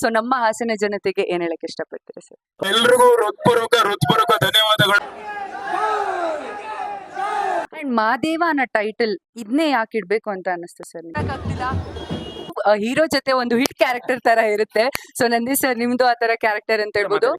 So ನಮ್ಮ ಹಾಸನ ಜನತೆಗೆ ಏನ್ ಹೇಳಕ್ ಇಷ್ಟಪಡ್ತೀರಾ ಸರ್ ಎಲ್ರಿಗೂ ಹೃತ್ಪೂರ್ವಕ ಹೃತ್ಪೂರ್ವಕ ಧನ್ಯವಾದಗಳು. ಅಂಡ್ ಮಾದೇವ ಅನ್ನೋ ಟೈಟಲ್ ಇದನ್ನೇ ಯಾಕೆ ಇಡ್ಬೇಕು ಅಂತ ಅನಿಸ್ತು ಸರ್ ಹೀರೋ ಜೊತೆ ಒಂದು ಹಿಟ್ ಕ್ಯಾರೆಕ್ಟರ್ ತರ ಇರುತ್ತೆ. ಸೊ ನಂದಿ ಸರ್ ನಿಮ್ದು ಆ ತರ ಕ್ಯಾರೆಕ್ಟರ್ ಅಂತ ಹೇಳ್ಬೋದು.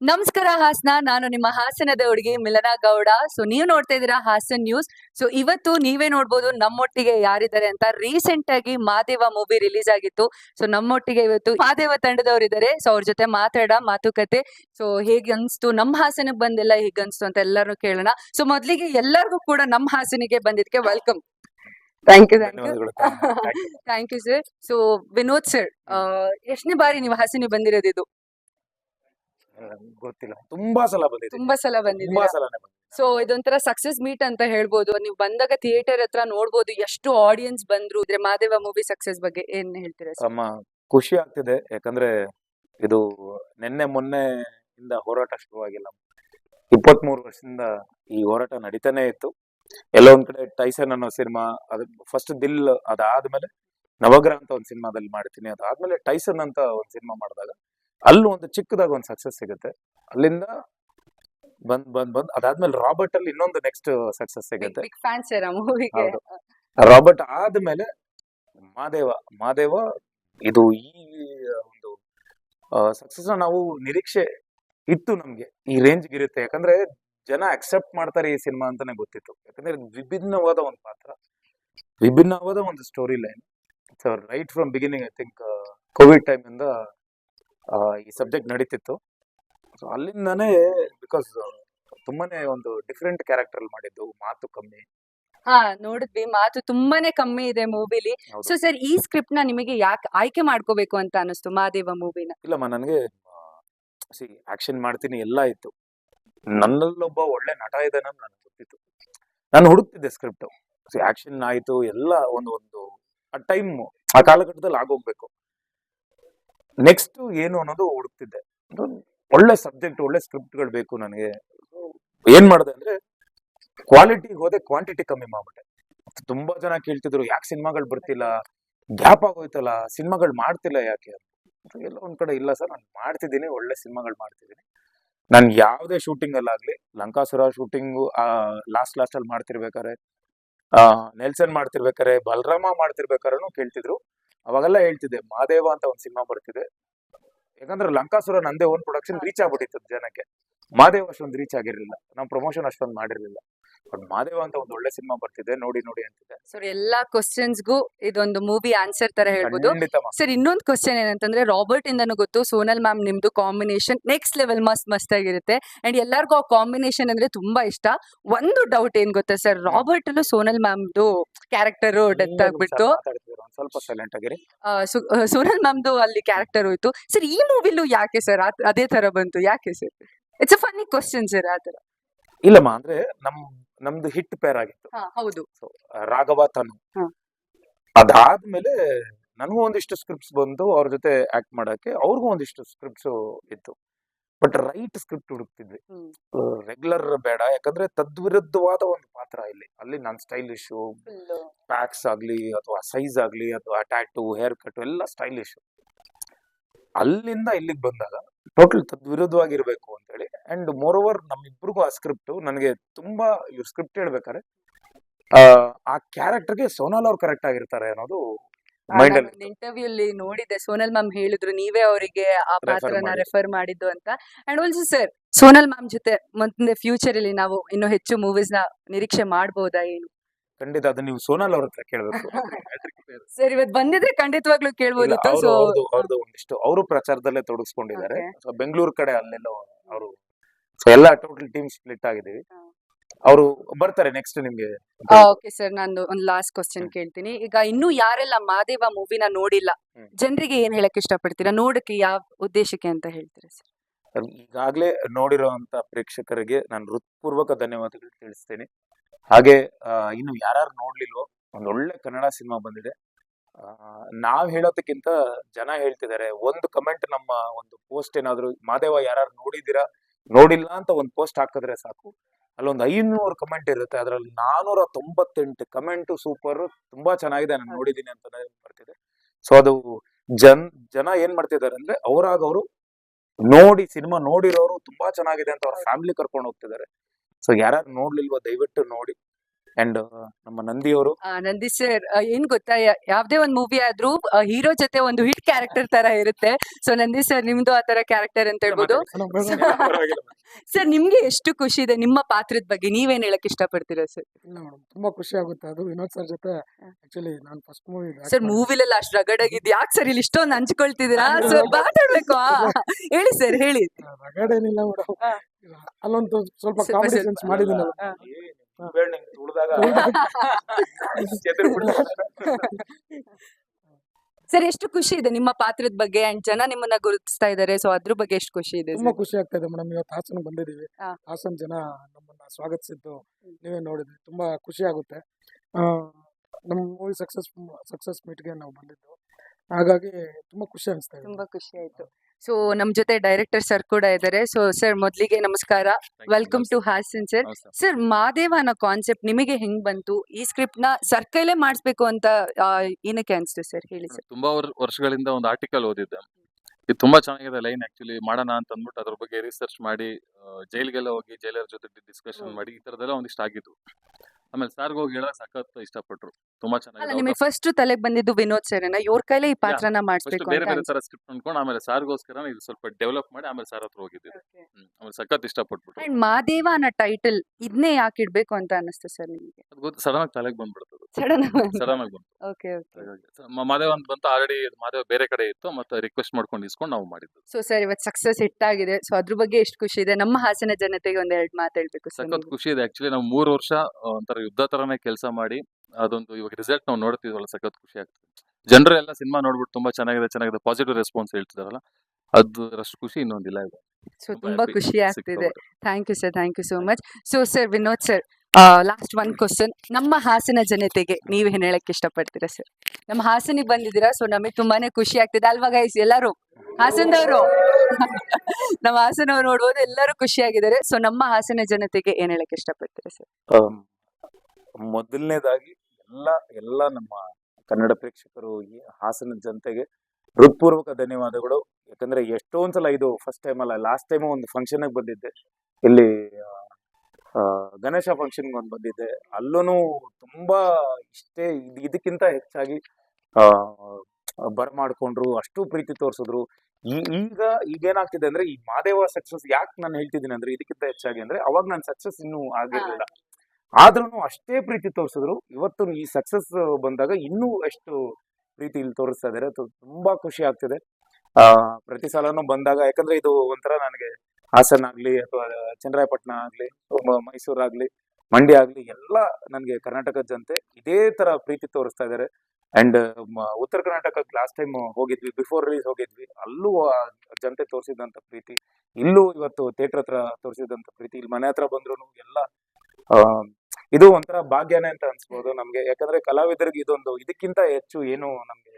ನಮಸ್ಕಾರ ಹಾಸನ. ನಾನು ನಿಮ್ಮ ಹಾಸನದ ಹುಡುಗಿ ಮಿಲನಾ ಗೌಡ. ಸೊ ನೀವು ನೋಡ್ತಾ ಇದ್ದೀರಾ ಹಾಸನ್ ನ್ಯೂಸ್. ಸೊ ಇವತ್ತು ನೀವೇ ನೋಡ್ಬೋದು ನಮ್ಮೊಟ್ಟಿಗೆ ಯಾರಿದ್ದಾರೆ ಅಂತ. ರೀಸೆಂಟ್ ಆಗಿ ಮಾದೇವ ಮೂವಿ ರಿಲೀಸ್ ಆಗಿತ್ತು. ಸೊ ನಮ್ಮೊಟ್ಟಿಗೆ ಇವತ್ತು ಮಾದೇವ ತಂಡದವರು ಇದ್ದಾರೆ. ಸೊ ಅವ್ರ ಜೊತೆ ಮಾತಾಡ ಮಾತುಕತೆ. ಸೊ ಹೇಗೆ ಅನ್ಸ್ತು ನಮ್ಮ ಹಾಸನಕ್ಕೆ ಬಂದೆಲ್ಲ ಹೇಗೆ ಅನ್ಸ್ತು ಅಂತ ಎಲ್ಲರೂ ಕೇಳೋಣ. ಸೊ ಮೊದಲಿಗೆ ಎಲ್ಲರಿಗೂ ಕೂಡ ನಮ್ಮ ಹಾಸನಿಗೆ ಬಂದಿದ್ದಕ್ಕೆ welcome thank you. Thank you sir so Vinod sir ಎಷ್ಟನೇ ಬಾರಿ ನೀವು ಹಾಸನಿಗೆ ಬಂದಿರೋದು ಇದು? ಗೊತ್ತಿಲ್ಲ. ತುಂಬಾ ಸಲ ಬಂದಿದೆ. ತುಂಬಾ ಸಲ ತುಂಬಾ ಬಂದಿದ್ದೀರಾ ಸಲನೇ ಬಂದಿದೆ. ಸೊ ಇದೊಂಥರ ಸಕ್ಸಸ್ ಮೀಟ್ ಅಂತ ಹೇಳ್ಬೋದು. ನೀವು ಬಂದಾಗ ಥಿಯೇಟರ್ ಹತ್ರ ನೋಡ್ಬೋದು ಎಷ್ಟು ಆಡಿಯನ್ಸ್ ಬಂದ್ರು. ಇದ್ರೆ ಮಾದೇವ ಮೂವಿ ಸಕ್ಸಸ್ ಬಗ್ಗೆ ಏನ್ ಹೇಳ್ತೀರಾ ಸರ್ ತಮ್ಮ ಖುಷಿ ಆಗ್ತಿದೆ. ಯಾಕಂದ್ರೆ ಇದು ನಿನ್ನೆ ಮೊನ್ನೆ ಇಂದ ಹೋರಾಟ ಶುರುವಾಗಿಲ್ಲ. ಇಪ್ಪತ್ಮೂರು ವರ್ಷದಿಂದ ಈ ಹೋರಾಟ ನಡೀತಾನೆ ಇತ್ತು. ಎಲ್ಲೋ ಒಂದ್ ಕಡೆ ಟೈಸನ್ ಅನ್ನೋ ಸಿನಿಮಾ ಅದು ಫಸ್ಟ್ ದಿಲ್ ಅದಾದ್ಮೇಲೆ ನವಗ್ರಹ ಅಂತ ಒಂದ್ ಸಿನಿಮಾದಲ್ಲಿ ಮಾಡ್ತೀನಿ. ಅದಾದ್ಮೇಲೆ ಟೈಸನ್ ಅಂತ ಒಂದ್ ಸಿನಿಮಾ ಮಾಡಿದಾಗ ಅಲ್ಲೂ ಒಂದು ಚಿಕ್ಕದಾಗ ಒಂದು ಸಕ್ಸಸ್ ಸಿಗುತ್ತೆ. ಅಲ್ಲಿಂದ ಬಂದ್ ಬಂದ್ ಬಂದ್ ಅದಾದ್ಮೇಲೆ ರಾಬರ್ಟ್ ಅಲ್ಲಿ ಇನ್ನೊಂದು ನೆಕ್ಸ್ಟ್ ಸಕ್ಸಸ್ ಸಿಗುತ್ತೆ. ಹೌದು. ರಾಬರ್ಟ್ ಆದ್ಮೇಲೆ ಮಾದೇವ ಮಾದೇವ ಇದು ಈ ಒಂದು ಸಕ್ಸಸ್ ನಾವು ನಿರೀಕ್ಷೆ ಇತ್ತು ನಮ್ಗೆ ಈ ರೇಂಜ್ ಇರುತ್ತೆ. ಯಾಕಂದ್ರೆ ಜನ ಅಕ್ಸೆಪ್ಟ್ ಮಾಡ್ತಾರೆ ಈ ಸಿನಿಮಾ ಅಂತಾನೆ ಗೊತ್ತಿತ್ತು. ಯಾಕಂದ್ರೆ ವಿಭಿನ್ನವಾದ ಒಂದು ಪಾತ್ರ ವಿಭಿನ್ನವಾದ ಒಂದು story line right from beginning I think Covid time ಇಂದ ಈ ಸಬ್ಜೆಕ್ಟ್ ನಡೀತಿತ್ತು. ಸೊ ಅಲ್ಲಿಂದನೇ ಬಿಕಾಸ್ ತುಂಬಾನೇ ಒಂದು ಡಿಫ್ರೆಂಟ್ ಕ್ಯಾರೆಕ್ಟರ್ ಅಲ್ಲಿ ಮಾಡಿದ್ದು ಮಾತು ಕಮ್ಮಿ. ಹಾ ನೋಡಿದ್ವಿ. ಮಾತು ತುಂಬಾನೇ ಕಮ್ಮಿ ಇದೆ ಮೂವಿಲಿ. ಸೊ ಸರ್ ಈ ಸ್ಕ್ರಿಪ್ಟ್ನ ನಿಮಗೆ ಯಾಕೆ ಆಯ್ಕೆ ಮಾಡ್ಕೋಬೇಕು ಅಂತ ಅನಿಸ್ತು ಮಾದೇವ ಮೂವಿನ ಇಲ್ಲಮ್ಮ ನನಗೆ ಸಿ ಆಕ್ಷನ್ ಮಾಡ್ತೀನಿ ಎಲ್ಲ ಇತ್ತು. ನನ್ನಲ್ಲೊಬ್ಬ ಒಳ್ಳೆ ನಟ ಇದ್ದಾನೆ ನನಗೆ ಗೊತ್ತಿತ್ತು. ನಾನು ಹುಡುಕ್ತಿದ್ದೆ ಸ್ಕ್ರಿಪ್ಟ್ ಸಿ ಆಕ್ಷನ್ ಆಯ್ತು ಎಲ್ಲ ಒಂದು ಒಂದು ಆ ಟೈಮ್ ಆ ಕಾಲಘಟ್ಟದಲ್ಲಿ ಆಗೋಗ್ಬೇಕು. ನೆಕ್ಸ್ಟ್ ಏನು ಅನ್ನೋದು ಹುಡುಕ್ತಿದ್ದೆ. ಒಳ್ಳೆ ಸಬ್ಜೆಕ್ಟ್ ಒಳ್ಳೆ ಸ್ಕ್ರಿಪ್ಟ್ಗಳು ಬೇಕು ನನಗೆ. ಏನ್ ಮಾಡಿದೆ ಅಂದ್ರೆ ಕ್ವಾಲಿಟಿ ಹೋದೆ ಕ್ವಾಂಟಿಟಿ ಕಮ್ಮಿ ಮಾಡ್ಬಿಟ್ಟೆ. ತುಂಬಾ ಜನ ಕೇಳ್ತಿದ್ರು, ಯಾಕೆ ಸಿನಿಮಾಗಳು ಬರ್ತಿಲ್ಲ? ಗ್ಯಾಪ್ ಆಗೋಯ್ತಲ್ಲ, ಸಿನಿಮಾಗಳು ಮಾಡ್ತಿಲ್ಲ ಯಾಕೆ ಎಲ್ಲ ಒಂದ್ ಕಡೆ, ಇಲ್ಲ ಸರ್, ನಾನು ಮಾಡ್ತಿದ್ದೀನಿ, ಒಳ್ಳೆ ಸಿನಿಮಾಗಳು ಮಾಡ್ತಿದ್ದೀನಿ. ನಾನು ಯಾವುದೇ ಶೂಟಿಂಗ್ ಅಲ್ಲಾಗ್ಲಿ, ಲಂಕಾಸುರ ಶೂಟಿಂಗು ಲಾಸ್ಟ್ ಲಾಸ್ಟ್ ಅಲ್ಲಿ ಮಾಡ್ತಿರ್ಬೇಕಾರೆ ನೆಲ್ಸನ್ ಮಾಡ್ತಿರ್ಬೇಕಾರೆ, ಬಲರಾಮ ಮಾಡ್ತಿರ್ಬೇಕಾರೂ ಕೇಳ್ತಿದ್ರು. ಅವಾಗೆಲ್ಲ ಹೇಳ್ತಿದ್ದೆ ಮಾದೇವ ಅಂತ ಒಂದ್ ಸಿನಿಮಾ ಬರ್ತಿದೆ. ಯಾಕಂದ್ರೆ ಲಂಕಾಸುರ ನಂದೇ ಓನ್ ಪ್ರೊಡಕ್ಷನ್ ರೀಚ್ ಆಗ್ಬಿಟ್ಟಿತ್ತು ಜನಕ್ಕೆ. ಮಾದೇವ ಅಷ್ಟೊಂದು ರೀಚ್ ಆಗಿರ್ಲಿಲ್ಲ. ನಾವು ಪ್ರಮೋಷನ್ ಅಷ್ಟೊಂದು ಮಾಡಿರಲಿಲ್ಲ. ಬಟ್ ಮಾದೇವ ಅಂತ ಒಂದು ಒಳ್ಳೆ ಸಿನಿಮಾ ಬರ್ತಿದೆ ನೋಡಿ ನೋಡಿ ಅಂತಿದೆ ಸರ್ ಎಲ್ಲಾ ಕ್ವಶನ್ಸ್ಗೂ ಇದೊಂದು ಮೂವಿ ಆನ್ಸರ್ ತರ ಹೇಳ್ಬೋದು. ಸರ್ ಇನ್ನೊಂದು ಕ್ವಶನ್ ಏನಂತಂದ್ರೆ ರಾಬರ್ಟ್ ಇಂದನು ಗೊತ್ತು ಸೋನಲ್ ಮ್ಯಾಮ್ ನಿಮ್ದು ಕಾಂಬಿನೇಷನ್ ನೆಕ್ಸ್ಟ್ ಲೆವೆಲ್ ಮಸ್ತ್ ಮಸ್ತ್ ಆಗಿರುತ್ತೆ. ಅಂಡ್ ಎಲ್ಲರಿಗೂ ಆ ಕಾಂಬಿನೇಷನ್ ಅಂದ್ರೆ ತುಂಬಾ ಇಷ್ಟ. ಒಂದು ಡೌಟ್ ಏನ್ ಗೊತ್ತಾ ಸರ್ ರಾಬರ್ಟ್ ಅಲ್ಲೂ ಸೋನಲ್ ಮ್ಯಾಮ್ದು ಕ್ಯಾರೆಕ್ಟರ್ ಡೆತ್ ಆಗ್ಬಿಟ್ಟು ಸ್ವಲ್ಪ ಸೈಲೆಂಟ್ ಆಗಿರಿ. ಸೋನಲ್ ಮ್ಯಾಮ್ದು ಅಲ್ಲಿ ಕ್ಯಾರೆಕ್ಟರ್ ಹೋಯ್ತು. ಸರ್ ಈ ಮೂವಿಲು ಯಾಕೆ ಸರ್? ಅದೇ ತರ ಬಂತು. ಯಾಕೆ sir? It's a funny question sir ಆ ತರ ಇಲ್ಲಮ್ಮ ಅಂದ್ರೆ ನಮ್ ನಮ್ದು ಹಿಟ್ ಪೇರ್ ಆಗಿತ್ತು. ಹೌದು. ರಾಘವ ತನು. ಅದಾದ್ಮೇಲೆ ನನಗೂ ಒಂದಿಷ್ಟು ಸ್ಕ್ರಿಪ್ಟ್ಸ್ ಬಂದು ಅವ್ರ ಜೊತೆ ಆಕ್ಟ್ ಮಾಡಕ್ಕೆ ಅವ್ರಿಗೂ ಒಂದಿಷ್ಟು ಸ್ಕ್ರಿಪ್ಟ್ಸ್ ಇತ್ತು. ಬಟ್ ರೈಟ್ ಸ್ಕ್ರಿಪ್ಟ್ ಹುಡುಕ್ತಿದ್ವಿ. ರೆಗ್ಯುಲರ್ ಬೇಡ. ಯಾಕಂದ್ರೆ ತದ್ವಿರುದ್ಧವಾದ ಒಂದು ಪಾತ್ರ ಇಲ್ಲಿ. ಅಲ್ಲಿ ನನ್ನ ಸ್ಟೈಲಿಶು ಪ್ಯಾಕ್ಸ್ ಆಗ್ಲಿ ಅಥವಾ ಸೈಜ್ ಆಗ್ಲಿ ಅಥವಾ ಟ್ಯಾಟು ಹೇರ್ ಕಟ್ ಎಲ್ಲ ಸ್ಟೈಲಿಶ್. ಅಲ್ಲಿಂದ ಇಲ್ಲಿಗೆ ಬಂದಾಗ ಟೋಟಲ್ ತದ್ವಿರುದ್ಧವಾಗಿರ್ಬೇಕು ಅಂತೇಳಿ. ಅಂಡ್ ಮೋರ್ ಓವರ್ ನಮ್ಮಿಬ್ರಿಗೂ ಆ ಸ್ಕ್ರಿಪ್ಟ್ ನನಗೆ ತುಂಬಾ ಇವ್ರ ಸ್ಕ್ರಿಪ್ಟ್ ಹೇಳ್ಬೇಕಾದ್ರೆ ಆ, ಕ್ಯಾರೆಕ್ಟರ್ಗೆ ಸೋನಾಲ್ ಅವ್ರು ಕರೆಕ್ಟ್ ಆಗಿರ್ತಾರೆ ಅನ್ನೋದು ಇಂಟರ್ವ್ಯೂ ಅಲ್ಲಿ ನೋಡಿದ್ದೆ. ಸೋನಲ್ ಮ್ಯಾಮ್ ಹೇಳಿದ್ರು ನೀವೇ ಅವರಿಗೆ ಆ ಪಾತ್ರನ ರೆಫರ್ ಮಾಡಿದ್ದು ಅಂತ. And also sir Sonal ma'am ಜೊತೆ ಮುಂದೆ ಫ್ಯೂಚರ್ ಅಲ್ಲಿ ನಾವು ಇನ್ನೂ ಹೆಚ್ಚು ಮೂವೀಸ್ನ ನಿರೀಕ್ಷೆ ಮಾಡಬಹುದಾ ಏನು? ಖಂಡಿತ ಅದನ್ನ ನೀವು ಸೋನಲ್ ಅವ್ರ ಹತ್ರ ಕೇಳಬೇಕು. ಸರ್ ಇವತ್ತು ಬಂದಿದ್ರೆ ಖಂಡಿತವಾಗ್ಲೂ ಕೇಳಬಹುದು ಅವ್ರದ್ದು ಒಂದಿಷ್ಟು ಅವರು ಪ್ರಚಾರದಲ್ಲೇ ತೊಡಗಿಸ್ಕೊಂಡಿದ್ದಾರೆ. ಬೆಂಗಳೂರು ಕಡೆ ಅಲ್ಲೆಲ್ಲ ಅವರು ಸೊ ಎಲ್ಲ ಟೋಟಲ್ ಟೀಮ್ ಸ್ಪ್ಲಿಟ್ ಆಗಿದ್ದೀವಿ. ಅವರು ಬರ್ತಾರೆ ನೆಕ್ಸ್ಟ್ ನಿಮ್ಗೆ. ಓಕೆ ಸರ್ ನಾನು ಒಂದು ಲಾಸ್ಟ್ ಕ್ವಶನ್ ಕೇಳ್ತೀನಿ. ಈಗ ಇನ್ನೂ ಯಾರೆಲ್ಲ ಮಾದೇವ ಮೂವಿನ ನೋಡಿಲ್ಲ. ಜನರಿಗೆ ಏನ್ ಹೇಳಕ್ ಇಷ್ಟಪಡ್ತೀರಾ? ನೋಡಕ್ಕೆ ಯಾವ ಉದ್ದೇಶಕ್ಕೆ ಅಂತ ಹೇಳ್ತೀರಾ ಸರ್ ಈಗಾಗಲೇ ನೋಡಿರೋಂತ ಪ್ರೇಕ್ಷಕರಿಗೆ ನಾನು ಹೃತ್ಪೂರ್ವಕ ಧನ್ಯವಾದಗಳು ತಿಳಿಸ್ತೇನೆ. ಹಾಗೆ ಇನ್ನು ಯಾರು ನೋಡ್ಲಿಲ್ವೋ ಒಂದು ಒಳ್ಳೆ ಕನ್ನಡ ಸಿನಿಮಾ ಬಂದಿದೆ. ನಾವ್ ಹೇಳೋದಕ್ಕಿಂತ ಜನ ಹೇಳ್ತಿದ್ದಾರೆ ಒಂದು ಕಮೆಂಟ್ ನಮ್ಮ ಒಂದು ಪೋಸ್ಟ್ ಏನಾದ್ರು ಮಾದೇವ ಯಾರು ನೋಡಿದೀರಾ ನೋಡಿಲ್ಲ ಅಂತ ಒಂದು ಪೋಸ್ಟ್ ಹಾಕಿದ್ರೆ ಸಾಕು. ಅಲ್ಲೊಂದು ಐನೂರು ಕಮೆಂಟ್ ಇರುತ್ತೆ. ಅದರಲ್ಲಿ ನಾನೂರ ತೊಂಬತ್ತೆಂಟು ಕಮೆಂಟು ಸೂಪರ್ ತುಂಬಾ ಚೆನ್ನಾಗಿದೆ. ನಾನು ನೋಡಿದ್ದೀನಿ ಅಂತ ಬರ್ತಿದೆ ಸೊ ಅದು ಜನ್ ಜನ ಏನ್ ಮಾಡ್ತಿದ್ದಾರೆ ಅಂದ್ರೆ ಅವರಾಗ ಅವರು ನೋಡಿ ಸಿನಿಮಾ ನೋಡಿರೋರು ತುಂಬಾ ಚೆನ್ನಾಗಿದೆ ಅಂತ ಅವ್ರ ಫ್ಯಾಮಿಲಿ ಕರ್ಕೊಂಡು ಹೋಗ್ತಿದ್ದಾರೆ. ಸೊ ಯಾರು ನೋಡ್ಲಿಲ್ವೋ ದಯವಿಟ್ಟು ನೋಡಿ. ಅಂಡ್ ನಮ್ಮ ನಂದಿ ಅವರು ನಂದಿ ಸರ್ ಏನ್ ಗೊತ್ತಾ ಯಾ- ಯಾವ್ದೇ ಒಂದ್ ಮೂವಿ ಆದ್ರೂ ಹೀರೋ ಜೊತೆ ಒಂದು ಹಿಟ್ ಕ್ಯಾರೆಕ್ಟರ್ ತರ ಇರುತ್ತೆ. ಸೊ ನಂದಿ ಸರ್ ನಿಮ್ದು ಆ ತರ ಕ್ಯಾರೆಕ್ಟರ್ ಅಂತ ಹೇಳ್ಬೋದು. ಸರ್ ನಿಮ್ಗೆ ಎಷ್ಟು ಖುಷಿ ಇದೆ ನಿಮ್ಮ ಪಾತ್ರದ ಬಗ್ಗೆ? ನೀವೇನ್ ಹೇಳಕ್ ಇಷ್ಟಪಡ್ತೀರಾ ಸರ್ ಇಲ್ಲ ಮೇಡಮ್ ತುಂಬಾ ಖುಷಿ ಆಗುತ್ತೆ. ಅದು ವಿನೋದ್ ಸರ್ ಜೊತೆ ಆಕ್ಚುಲಿ ನಾನು ಫಸ್ಟ್ ಮೂವಿ ಸರ್ ಮೂವಿಲೆಲ್ಲ ಅಷ್ಟು ರಗಡ್ ಆಗಿದ್ ಯಾಕೆ ಸರ್ ಇಲ್ಲಿ ಇಷ್ಟೊಂದು ಹಂಚ್ಕೊಳ್ತಿದ್ದೀರಾ? ಸರ್ ಮಾತಾಡ್ಬೇಕು ಆ, ಹೇಳಿ ಸರ್ ಹೇಳಿ. ರಗಡ್ ಏನಿಲ್ಲ ಮೇಡಮ್ ಹಾ. ಅಲ್ಲೊಂದು ಸ್ವಲ್ಪ ಸ್ವಲ್ಪ ಕಾಮಿಡಿ ಸ್ವಲ್ಪ. ಸೆನ್ಸ್ ಮಾಡಿದ್ದೀನಲ್ಲ ನಿಂಗೆ ತುಳಿದಾಗ ಸರ್ ಎಷ್ಟು ಖುಷಿ ಇದೆ ನಿಮ್ಮ ಪಾತ್ರದ ಬಗ್ಗೆ ಅಂಡ್ ಜನ ನಿಮ್ಮನ್ನ ಗುರುತಿಸ್ತಾ ಇದ್ದಾರೆ. ಸೊ ಅದ್ರ ಬಗ್ಗೆ ಎಷ್ಟು ಖುಷಿ ಇದೆ ತುಂಬಾ ಖುಷಿ ಆಗ್ತಾ ಇದೆ ಮೇಡಮ್. ಇವತ್ತು ಹಾಸನ ಬಂದಿದ್ದೀವಿ. ಹಾಸನ ಜನ ನಮ್ಮನ್ನ ಸ್ವಾಗತಿಸಿದ್ದು ನೀವೇ ನೋಡಿದ್ರಿ. ತುಂಬಾ ಖುಷಿ ಆಗುತ್ತೆ. ನಮ್ಮ ಮೂವಿ ಸಕ್ಸಸ್ ಸಕ್ಸಸ್ ಮೀಟ್ಗೆ ನಾವು ಬಂದಿದ್ದು. ಹಾಗಾಗಿ ತುಂಬಾ ಖುಷಿ ಅನಿಸ್ತಾ ಇದೆ. ತುಂಬಾ ಖುಷಿ ಆಯ್ತು. ಸೊ ನಮ್ ಜೊತೆ ಡೈರೆಕ್ಟರ್ ಸರ್ ಕೂಡ ಇದ್ದಾರೆ ಸೊ ಸರ್ ಮೊದಲಿಗೆ ನಮಸ್ಕಾರ. Welcome to Hassan sir sir Madeva ಅನ್ನೋ ಕಾನ್ಸೆಪ್ಟ್ ನಿಮಗೆ ಹೆಂಗ್ ಬಂತು? ಈ ಸ್ಕ್ರಿಪ್ಟ್ನ ಸರ್ಕೈಲೇ ಮಾಡಿಸ್ಬೇಕು ಅಂತ ಆ, ಏನಕ್ಕೆ ಅನ್ಸ್ತು ಸರ್ ಹೇಳಿ ಸರ್ ತುಂಬಾ ವರ್- ವರ್ಷಗಳಿಂದ ಒಂದು ಆರ್ಟಿಕಲ್ ಓದಿದ್ದೆ. ಇದು ತುಂಬಾ ಚೆನ್ನಾಗಿದೆ ಲೈನ್ ಆಕ್ಚುಲಿ ಮಾಡೋಣ ಅಂತ ಅಂದ್ಬಿಟ್ಟು ಅದ್ರ ಬಗ್ಗೆ ರಿಸರ್ಚ್ ಮಾಡಿ ಜೈಲ್ಗೆಲ್ಲ ಹೋಗಿ ಜೈಲರ್ ಜೊತೆ ಡಿಸ್ಕಷನ್ ಹ್ಮ್. ಮಾಡಿ ಈ ತರದೆಲ್ಲ ಒಂದಿಷ್ಟು ಆಗಿದ್ದು ಆಮೇಲೆ ಸಾರ್ಗೆ ಹೋಗಿ ಹೇಳಕ್ ಸಖತ್ ಇಷ್ಟಪಟ್ರು. ತುಂಬಾ ಚೆನ್ನಾಗಿ ನಿಮಗೆ ಫಸ್ಟ್ ತಲೆಗೆ ಬಂದಿದ್ದು ವಿನೋದ್ ಸೇರೇನ ಇವ್ರ ಕೈಲೇ ಈ ಪಾತ್ರನ ಫಸ್ಟ್ ಮಾಡಿಸ್ಬೇಕು ಬೇರೆ ಅಂತ ಬೇರೆ ತರ ಸ್ಕ್ರಿಪ್ಟ್ ಅನ್ಕೊಂಡು ಆಮೇಲೆ ಸಾರ್ಗೋಸ್ಕರ ಇದು ಸ್ವಲ್ಪ ಡೆವಲಪ್ ಮಾಡಿ ಆಮೇಲೆ ಸಾರ್ ಹತ್ರ ಹೋಗಿದ್ದೆ ಹ್ಮ್. ಆಮೇಲೆ ಸಖತ್ ಇಷ್ಟಪಟ್ಬಿಟ್ಟು ಅಂಡ್ ಮಾದೇವ ಅನ್ನೋ ಟೈಟಲ್ ಇದನ್ನೇ ಯಾಕೆ ಇಡ್ಬೇಕು ಅಂತ ಅನಿಸ್ತು ಸರ್ ನಿಮಗೆ? ಅದು ಗೊತ್ತು ಸಡನ್ ಆಗಿ ತಲೆಗೆ ಬಂದ್ಬಿಡ್ತದೆ. ಸಡನ್ ಸಡನ್ ಆಗಿ ಬಂತು. ಓಕೆ ಮಾದೇವ್ ಅಂತ ಬಂತು ಆಲ್ರೆಡಿ ಮಾದೇವ್ ಬೇರೆ ಕಡೆ ಇತ್ತು ಮತ್ತೆ ರಿಕ್ವೆಸ್ಟ್ ಮಾಡ್ಕೊಂಡು ಇಸ್ಕೊಂಡು ನಾವು ಮಾಡಿದ್ದು. ಸೊ ಸರ್ ಇವತ್ತು ಸಕ್ಸಸ್ ಹಿಟ್ ಆಗಿದೆ. ಸೊ ಅದ್ರ ಬಗ್ಗೆ ಎಷ್ಟು ಖುಷಿ ಇದೆ? ನಮ್ಮ ಹಾಸನ ಜನತೆಗೆ ಒಂದ್ ಎರಡು ಮಾತು ಹೇಳ್ಬೇಕು ಸಖತ್ ಖುಷಿ ಇದೆ. ಆಕ್ಚುಲಿ ನಾವು ಮೂರು ವರ್ಷ ಒಂಥರ ಯುದ್ಧ ತರನೇ ಕೆಲಸ ಮಾಡಿ ಅದೊಂದು ಇವಾಗ ರಿಸಲ್ಟ್ ನಾವು ನೋಡ್ತಿದ್ವಲ್ಲ ಸಖತ್ ಖುಷಿ ಆಗ್ತದೆ. ಜನರು ಎಲ್ಲ ಸಿನಿಮಾ ನೋಡ್ಬಿಟ್ಟು ತುಂಬಾ ಚೆನ್ನಾಗಿದೆ ಚೆನ್ನಾಗಿದೆ ಪಾಸಿಟಿವ್ ರೆಸ್ಪಾನ್ಸ್ ಹೇಳ್ತಿದಾರಲ್ಲ ಅದರಷ್ಟು ಖುಷಿ ಇನ್ನೊಂದಿಲ್ಲ ಇದೆ ಸೊ ತುಂಬಾ ಖುಷಿ ಆಗ್ತಿದೆ. Thank you sir thank you so much so sir Vinod sir last one question ನಮ್ಮ ಹಾಸನ ಜನತೆಗೆ ನೀವು ಏನ್ ಹೇಳಕ್ ಇಷ್ಟಪಡ್ತೀರಾ ಸರ್ ನಮ್ಮ ಹಾಸನಿಗೆ ಬಂದಿದ್ದೀರಾ ಸೊ ನಮಗೆ ತುಂಬಾನೇ ಖುಷಿ ಆಗ್ತಿದೆ. ಅಲ್ವಾ ಗೈಸ್ ಎಲ್ಲರೂ? ಹಾಸನದವರು? ನಮ್ಮ ಹಾಸನವ್ರು ನೋಡ್ಬೋದು, ಎಲ್ಲರೂ ಖುಷಿಯಾಗಿದ್ದಾರೆ ಸೊ ನಮ್ಮ ಹಾಸನ ಜನತೆಗೆ ಏನ್ ಹೇಳಕ್ ಇಷ್ಟಪಡ್ತೀರಾ ಸರ್ ಮೊದಲನೇದಾಗಿ, ಎಲ್ಲ ಎಲ್ಲ ನಮ್ಮ ಕನ್ನಡ ಪ್ರೇಕ್ಷಕರು, ಈ ಹಾಸನ ಜನತೆಗೆ ಹೃತ್ಪೂರ್ವಕ ಧನ್ಯವಾದಗಳು. ಯಾಕಂದ್ರೆ ಎಷ್ಟೊಂದ್ಸಲ ಇದು ಫಸ್ಟ್ ಟೈಮ್ ಅಲ್ಲ ಲಾಸ್ಟ್ ಟೈಮ್ ಒಂದು ಫಂಕ್ಷನ್ ಬಂದಿದ್ದೆ. ಇಲ್ಲಿ ಗಣೇಶ ಫಂಕ್ಷನ್ ಒಂದು ಬಂದಿದ್ದೆ ಅಲ್ಲೂ ತುಂಬಾ ಇಷ್ಟೇ ಇದ್- ಇದಕ್ಕಿಂತ ಹೆಚ್ಚಾಗಿ ಆ ಬರಮಾಡ್ಕೊಂಡ್ರು ಅಷ್ಟು ಪ್ರೀತಿ ತೋರಿಸಿದ್ರು. ಈಗ ಈಗೇನಾಗ್ತಿದೆ ಅಂದ್ರೆ ಈ ಮಾದೇವ ಸಕ್ಸಸ್ ಯಾಕೆ ನಾನು ಹೇಳ್ತಿದ್ದೀನಿ ಅಂದ್ರೆ ಇದಕ್ಕಿಂತ ಹೆಚ್ಚಾಗಿ ಅಂದ್ರೆ ಅವಾಗ ನನ್ ಸಕ್ಸಸ್ ಇನ್ನೂ ಆಗಿರ್ಲಿಲ್ಲ. ಆದ್ರೂ ಅಷ್ಟೇ ಪ್ರೀತಿ ತೋರಿಸಿದ್ರು. ಇವತ್ತು ಈ ಸಕ್ಸಸ್ ಬಂದಾಗ ಇನ್ನೂ ಎಷ್ಟು ಪ್ರೀತಿ ಇಲ್ಲಿ ತೋರಿಸ್ತಾ ಇದಾರೆ. ತುಂಬಾ ಖುಷಿ ಆಗ್ತಿದೆ. ಆ ಪ್ರತಿ ಸಲನೂ ಬಂದಾಗ ಯಾಕಂದ್ರೆ ಇದು ಒಂಥರ ನನಗೆ ಹಾಸನ ಆಗ್ಲಿ ಅಥವಾ ಚನ್ನರಾಯಪಟ್ಟಣ ಆಗ್ಲಿ ಮೈಸೂರು ಆಗ್ಲಿ, ಮಂಡ್ಯ ಆಗ್ಲಿ, ಎಲ್ಲ ನನಗೆ ಕರ್ನಾಟಕದ ಜನತೆ ಇದೇ ತರ ಪ್ರೀತಿ ತೋರಿಸ್ತಾ ಇದ್ದಾರೆ ಅಂಡ್ ಉತ್ತರ ಕರ್ನಾಟಕಕ್ಕೆ ಲಾಸ್ಟ್ ಟೈಮ್ ಹೋಗಿದ್ವಿ ಬಿಫೋರ್ ರಿಲೀಸ್ ಹೋಗಿದ್ವಿ, ಅಲ್ಲೂ ಜನತೆ ತೋರಿಸಿದಂತ ಪ್ರೀತಿ, ಇಲ್ಲೂ ಇವತ್ತು ಥಿಯೇಟರ್ ಹತ್ರ ತೋರಿಸಿದಂತ ಪ್ರೀತಿ, ಇಲ್ಲಿ ಮನೆ ಹತ್ರ ಬಂದ್ರು ಎಲ್ಲ ಇದು ಒಂಥರ ಭಾಗ್ಯನೇ ಅಂತ ಅನ್ಸ್ಬೋದು ನಮ್ಗೆ. ಯಾಕಂದ್ರೆ ಕಲಾವಿದರಿಗೆ ಇದೊಂದು, ಇದಕ್ಕಿಂತ ಹೆಚ್ಚು ಏನು ನಮ್ಗೆ,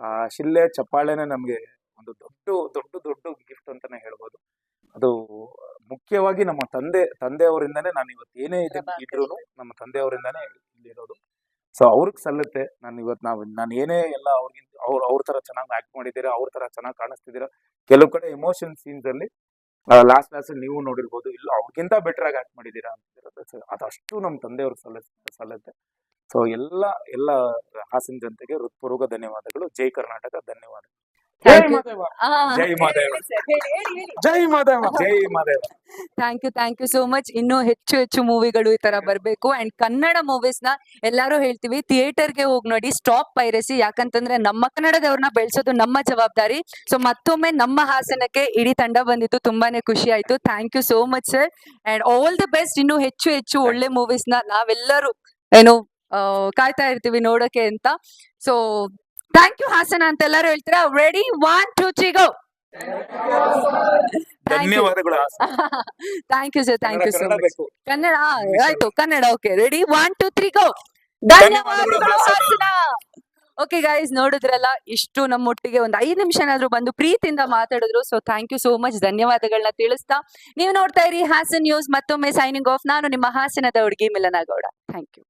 ಆ, ಶಿಲ್ಲೆ, ಚಪ್ಪಾಳೆನೆ ನಮ್ಗೆ ಒಂದು ದೊಡ್ಡ ದೊಡ್ಡ ದೊಡ್ಡ ಗಿಫ್ಟ್ ಅಂತಾನೆ ಹೇಳ್ಬೋದು. ಅದು ಮುಖ್ಯವಾಗಿ ನಮ್ಮ ತಂದೆ ತಂದೆಯವರಿಂದಾನೇ ನಾನು ಇವತ್ತು ಏನೇ ಪ್ರಭಾಕರ್ ಇದ್ರು ನಮ್ಮ ತಂದೆಯವರಿಂದನೇ ಇಲ್ಲಿರೋದು ಸೊ ಅವ್ರಿಗೆ ಸಲ್ಲುತ್ತೆ. ನಾನು ಇವತ್ತು ನಾವು ನಾನು ಏನೇ ಎಲ್ಲ ಅವ್ರಿಗಿಂತ ಅವ್ರ ಅವ್ರ ಥರ ಚೆನ್ನಾಗಿ ಆಕ್ಟ್ ಮಾಡಿದ್ದೀರಾ ಅವ್ರ ಥರ ಚೆನ್ನಾಗಿ ಕಾಣಿಸ್ತಿದ್ದೀರಾ ಕೆಲವು ಕಡೆ ಎಮೋಷನ್ ಸೀನ್ಸಲ್ಲಿ ಲಾಸ್ಟ್ ಲಾಸ್ಟ್ ನೀವು ನೋಡಿರ್ಬೋದು ಇಲ್ಲ ಅವ್ರಿಗಿಂತ ಬೆಟರ್ ಆಗಿ ಆಕ್ಟ್ ಮಾಡಿದ್ದೀರಾ ಅಂತ ಅದಷ್ಟು ನಮ್ಮ ತಂದೆಯವ್ರಿಗೆ ಸಲ್ಲ ಸಲ್ಲುತ್ತೆ. ಸೊ ಎಲ್ಲ ಎಲ್ಲ ಹಾಸನ ಜನತೆಗೆ ಹೃತ್ಪೂರ್ವಕ ಧನ್ಯವಾದಗಳು. ಜೈ ಕರ್ನಾಟಕ ಧನ್ಯವಾದ ಜೈ Thank ಮಾದೇವ. ಜೈ ಮಾದೇವ. ಜೈ ಮಾದೇವ. ಜೈ Madeva. Thank you thank you so much ಇನ್ನೂ ಹೆಚ್ಚು ಹೆಚ್ಚು ಮೂವಿಗಳು ಈ ತರ ಬರಬೇಕು. ಅಂಡ್ ಕನ್ನಡ ಮೂವೀಸ್ನ ಎಲ್ಲರೂ ಹೇಳ್ತೀವಿ. ಥಿಯೇಟರ್ಗೆ ಹೋಗಿ ನೋಡಿ ಸ್ಟಾಪ್ ಪೈರಸಿ ಯಾಕಂತಂದ್ರೆ ನಮ್ಮ ಕನ್ನಡದವ್ರನ್ನ ಬೆಳೆಸೋದು ನಮ್ಮ ಜವಾಬ್ದಾರಿ. ಸೊ ಮತ್ತೊಮ್ಮೆ ನಮ್ಮ ಹಾಸನಕ್ಕೆ ಇಡೀ ತಂಡ ಬಂದಿತ್ತು ತುಂಬಾನೇ ಖುಷಿ ಆಯ್ತು. Thank you so much sir and all the best ಇನ್ನೂ ಹೆಚ್ಚು ಹೆಚ್ಚು ಒಳ್ಳೆ ಮೂವೀಸ್ನ ನಾವೆಲ್ಲರೂ ಏನು ಕಾಯ್ತಾ ಇರ್ತೀವಿ ನೋಡೋಕೆ ಅಂತ. ಸೊ ಥ್ಯಾಂಕ್ ಯು ಹಾಸನ ಅಂತ ಎಲ್ಲರೂ ಹೇಳ್ತೀರಾ? Ready one two three go ಧನ್ಯವಾದಗಳು thank you sir thank you so Kannada much Kannada ಆಯ್ತು Kannada okay ready one two three go ಧನ್ಯವಾದಗಳು. ಹಾಸನ. ಓಕೆ ಗೈಸ್ ನೋಡಿದ್ರಲ್ಲ ಇಷ್ಟು ನಮ್ಮೊಟ್ಟಿಗೆ ಒಂದು ಐದು ನಿಮಿಷನಾದ್ರೂ ಬಂದು ಪ್ರೀತಿಯಿಂದ ಮಾತಾಡಿದ್ರು. So thank you so much ಧನ್ಯವಾದಗಳನ್ನ ತಿಳಿಸ್ತಾ. ನೀವು ನೋಡ್ತಾ ಇರಿ ಹಾಸನ್ ನ್ಯೂಸ್. ಮತ್ತೊಮ್ಮೆ ಸೈನಿಂಗ್ ಆಫ್ ನಾನು ನಿಮ್ಮ ಹಾಸನದ ಹುಡುಗಿ ಮಿಲನಗೌಡ ಥ್ಯಾಂಕ್ ಯು